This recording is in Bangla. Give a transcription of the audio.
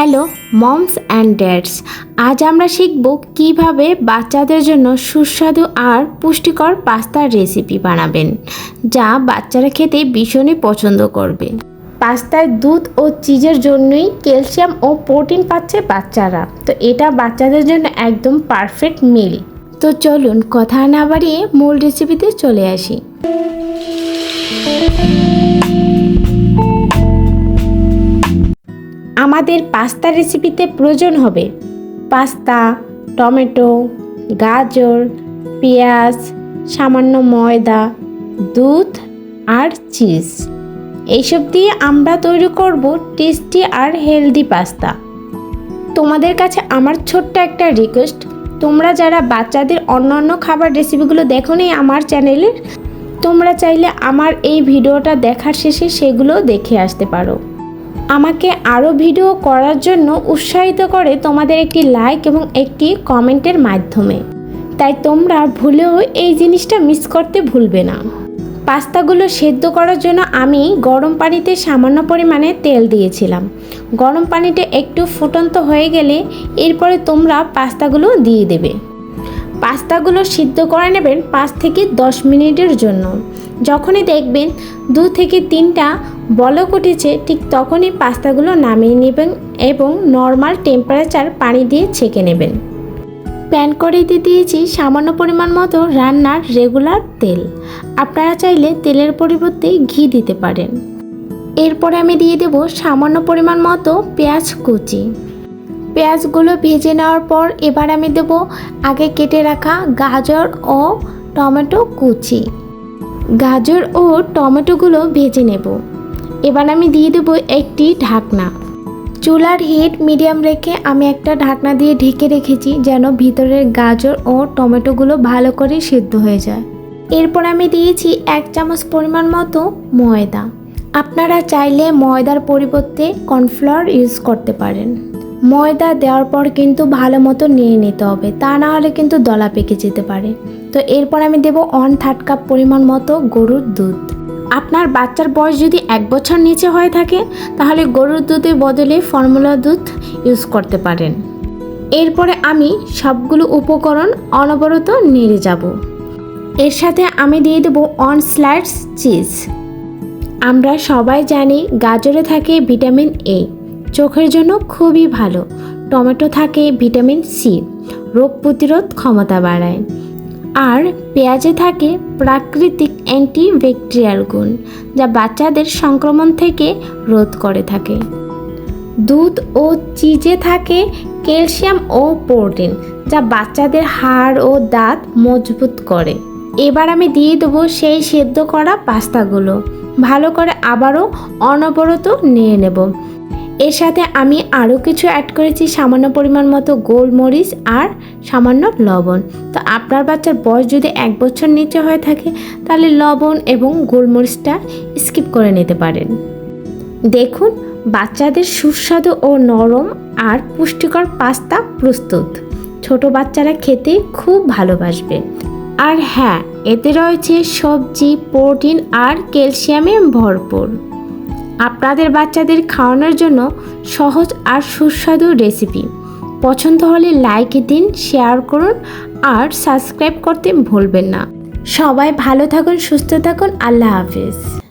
হ্যালো মমস অ্যান্ড ড্যাডস আজ আমরা শিখব কীভাবে বাচ্চাদের জন্য সুস্বাদু আর পুষ্টিকর পাস্তার রেসিপি বানাবেন, যা বাচ্চারা খেতে ভীষণই পছন্দ করবে। পাস্তায় দুধ ও চিজের জন্যই ক্যালসিয়াম ও প্রোটিন পাচ্ছে বাচ্চারা। তো এটা বাচ্চাদের জন্য একদম পারফেক্ট মিল তো চলুন কথা না বাড়িয়ে মূল রেসিপিতে চলে আসি। আমাদের পাস্তা রেসিপিতে প্রয়োজন হবে পাস্তা, টমেটো, গাজর, পেঁয়াজ, সামান্য ময়দা, দুধ আর চিজ। এইসব দিয়ে আমরা তৈরি করব টেস্টি আর হেলদি পাস্তা। তোমাদের কাছে আমার ছোট্ট একটা রিকোয়েস্ট তোমরা যারা বাচ্চাদের অন্যান্য খাবার রেসিপিগুলো দেখো নি আমার চ্যানেলের তোমরা চাইলে আমার এই ভিডিওটা দেখার শেষে সেগুলো দেখে আসতে পারো। আমাকে আরও ভিডিও করার জন্য উৎসাহিত করে তোমাদের একটি লাইক এবং একটি কমেন্টের মাধ্যমে। তাই তোমরা ভুলেও এই জিনিসটা মিস করতে ভুলবে না। পাস্তাগুলো সেদ্ধ করার জন্য আমি গরম পানিতে সামান্য পরিমাণে তেল দিয়েছিলাম। গরম পানিটা একটু ফুটন্ত হয়ে গেলে এরপরে তোমরা পাস্তাগুলো দিয়ে দেবে। পাস্তাগুলো সিদ্ধ করে নেবেন পাঁচ থেকে দশ মিনিটের জন্য। যখনই দেখবেন দু থেকে তিনটা বলক উঠেছে, ঠিক তখনই পাস্তাগুলো নামিয়ে নেবেন এবং নর্মাল টেম্পারেচার পানি দিয়ে ছেঁকে নেবেন। প্যান কড়াইতে দিয়েছি সামান্য পরিমাণ মতো রান্নার রেগুলার তেল। আপনারা চাইলে তেলের পরিবর্তে ঘি দিতে পারেন। এরপরে আমি দিয়ে দেব সামান্য পরিমাণ মতো পেঁয়াজ কুচি। পেঁয়াজগুলো ভেজে নেওয়ার পর এবার আমি দেব আগে কেটে রাখা গাজর ও টমেটো কুচি। গাজর ও টমেটোগুলো ভেজে নেব। এবার আমি দিয়ে দেবো একটি ঢাকনা। চুলার হিট মিডিয়াম রেখে আমি একটা ঢাকনা দিয়ে ঢেকে রেখেছি যেন ভিতরের গাজর ও টমেটোগুলো ভালো করে সিদ্ধ হয়ে যায়। এরপর আমি দিয়েছি এক চামচ পরিমাণ মতো ময়দা। আপনারা চাইলে ময়দার পরিবর্তে কর্নফ্লাওয়ার ইউজ করতে পারেন। ময়দা দেওয়ার পর কিন্তু ভালো মতো নিয়ে নিতে হবে, তা না হলে কিন্তু দলা পেকে যেতে পারে। তো এরপর আমি দেব ওয়ান থার্ড কাপ পরিমাণ মতো গরুর দুধ। আপনার বাচ্চার বয়স যদি এক বছর নিচে হয়ে থাকে, তাহলে গরুর দুধের বদলে ফর্মুলা দুধ ইউজ করতে পারেন। এরপরে আমি সবগুলো উপকরণ অনবরত নেড়ে যাব। এর সাথে আমি দিয়ে দেবো অন স্লাইডস চিজ আমরা সবাই জানি গাজরে থাকে ভিটামিন এ চোখের জন্য খুবই ভালো। টমেটো থাকে ভিটামিন সি রোগ প্রতিরোধ ক্ষমতা বাড়ায়। আর পেঁয়াজে থাকে প্রাকৃতিক অ্যান্টিব্যাকটেরিয়াল গুণ, যা বাচ্চাদের সংক্রমণ থেকে রোধ করে থাকে। দুধ ও চিজে থাকে ক্যালসিয়াম ও প্রোটিন, যা বাচ্চাদের হাড় ও দাঁত মজবুত করে। এবার আমি দিয়ে দেবো সেই সেদ্ধ করা পাস্তাগুলো। ভালো করে আবারও অনবরত নিয়ে নেব। এর সাথে আমি আরও কিছু অ্যাড করেছি, সামান্য পরিমাণ মতো গোলমরিচ আর সামান্য লবণ। তো আপনার বাচ্চার বয়স যদি এক বছর নিচে হয়ে থাকে, তাহলে লবণ এবং গোলমরিচটা স্কিপ করে নিতে পারেন। দেখুন, বাচ্চাদের সুস্বাদু ও নরম আর পুষ্টিকর পাস্তা প্রস্তুত। ছোট বাচ্চারা খেতে খুব ভালোবাসবে। আর হ্যাঁ এতে রয়েছে সবজি, প্রোটিন আর ক্যালসিয়ামে ভরপুর। আপনাদের বাচ্চাদের খাওয়ানোর জন্য সহজ আর সুস্বাদু রেসিপি পছন্দ হলে লাইক দিন শেয়ার করুন, আর সাবস্ক্রাইব করতে ভুলবেন না। সবাই ভালো থাকুন, সুস্থ থাকুন, আল্লাহ হাফিজ।